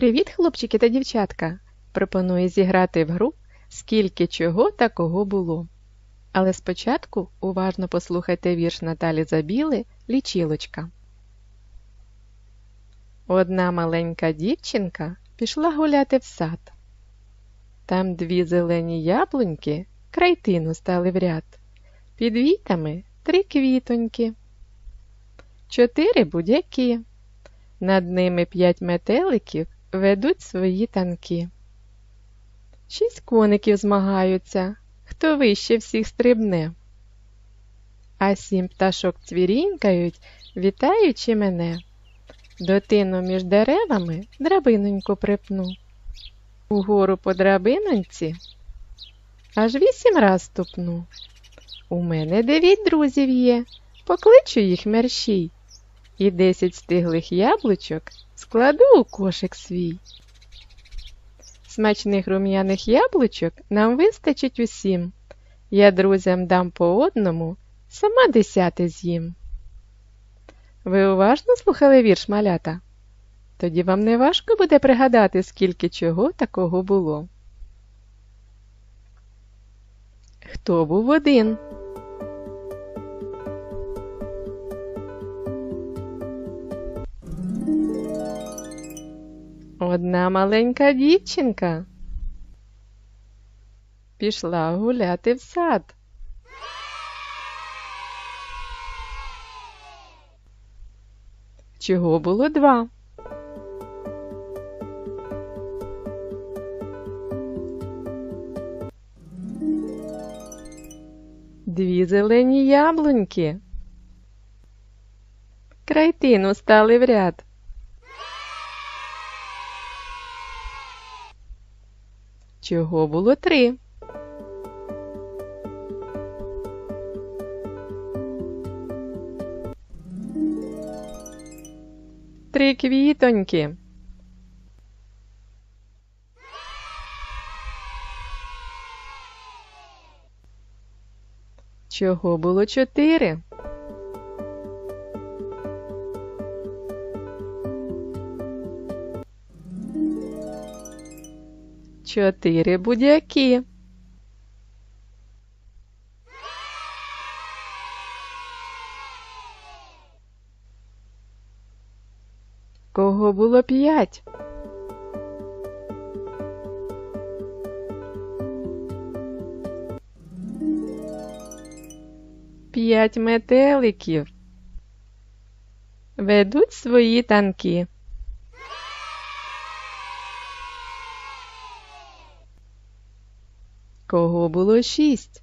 Привіт, хлопчики та дівчатка! Пропоную зіграти в гру Скільки чого та кого було. Але спочатку уважно послухайте вірш Наталі Забіли Лічілочка. Одна маленька дівчинка пішла гуляти в сад. Там дві зелені яблуньки крайтину стали в ряд. Під вітами три квітоньки, чотири будяки. Над ними п'ять метеликів ведуть свої танки. Шість коників змагаються, хто вище всіх стрибне. А сім пташок цвірінькають, вітаючи мене. Дотину між деревами драбиноньку припну. Угору по драбиноньці аж вісім раз ступну. У мене дев'ять друзів є, покличу їх мерщій, і десять стиглих яблучок складу у кошик свій. Смачних рум'яних яблучок нам вистачить усім. Я друзям дам по одному, сама десяте з'їм. Ви уважно слухали вірш малята? Тоді вам не важко буде пригадати, скільки чого такого було. Хто був один? Одна маленька дівчинка пішла гуляти в сад. Чого було два? Дві зелені яблуньки. Крайтину стали в ряд. Чого було три? Три квітоньки. Чого було чотири? Чотири будяки. Кого було п'ять? П'ять метеликів ведуть свої танки. Кого було шість?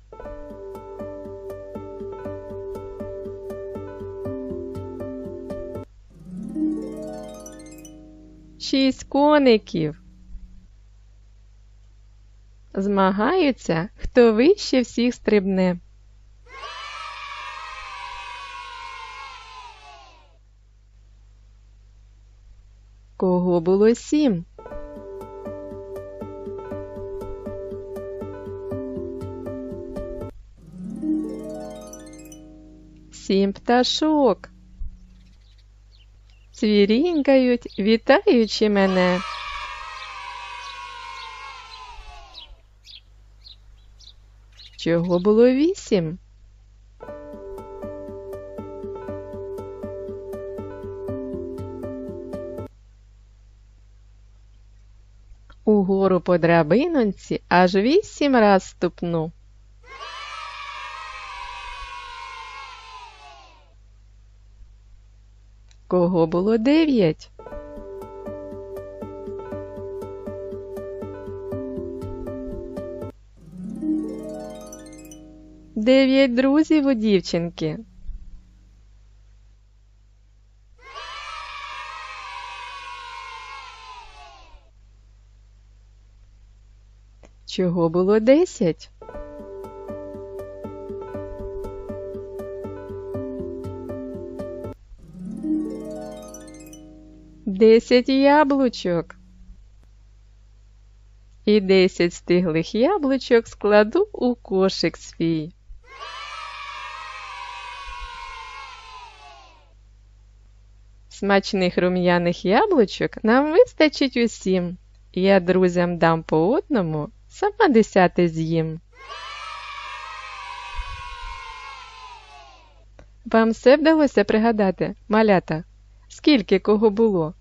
Шість коників. Змагаються, хто вище всіх стрибне. Кого було сім? Сім пташок. Цвірінькають, вітаючи мене. Чого було вісім? Угору по драбинонці аж вісім раз ступну. Кого було дев'ять? Дев'ять друзів у дівчинки. Чого було десять? Десять яблучок. І десять стиглих яблучок складу у кошик свій. Смачних рум'яних яблучок нам вистачить усім. Я друзям дам по одному, сама десяте з'їм. Вам все вдалося пригадати, малята, скільки кого було?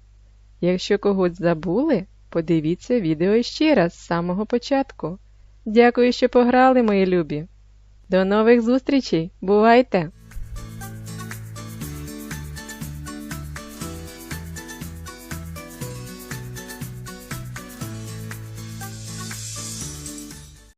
Якщо когось забули, подивіться відео ще раз з самого початку. Дякую, що пограли, мої любі. До нових зустрічей! Бувайте!